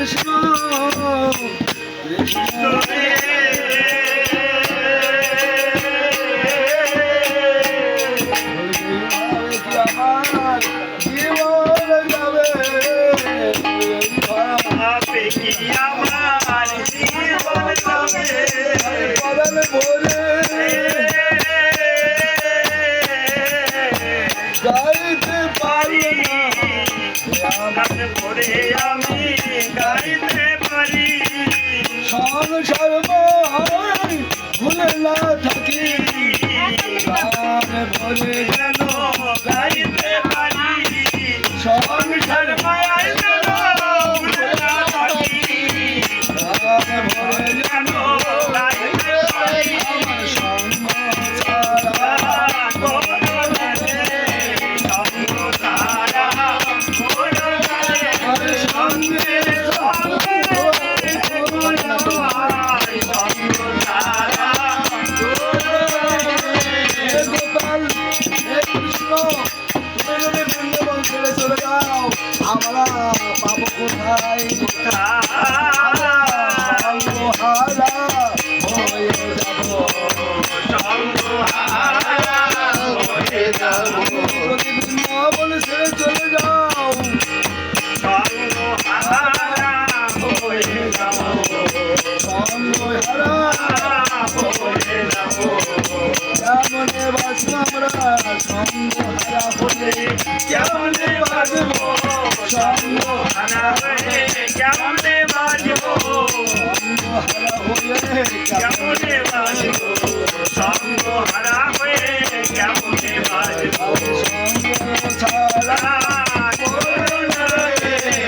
কৃষ্ণ। কৃষ্ণ গাইতে পারি গাইতে পারি সংসার ভুলে না থাকি ভরে যেন গাইতে পারি। সংসার মায়ায় যেন ভরে যেন গাইতে আমরা পাবো কোথায় সর্বহারা আমরা সর্বহারা হলে কেমনে বাঁচবো সর্বহারা কেমনে বাজবো সর্বহারা হলে কেমনে কেমনে বাজবো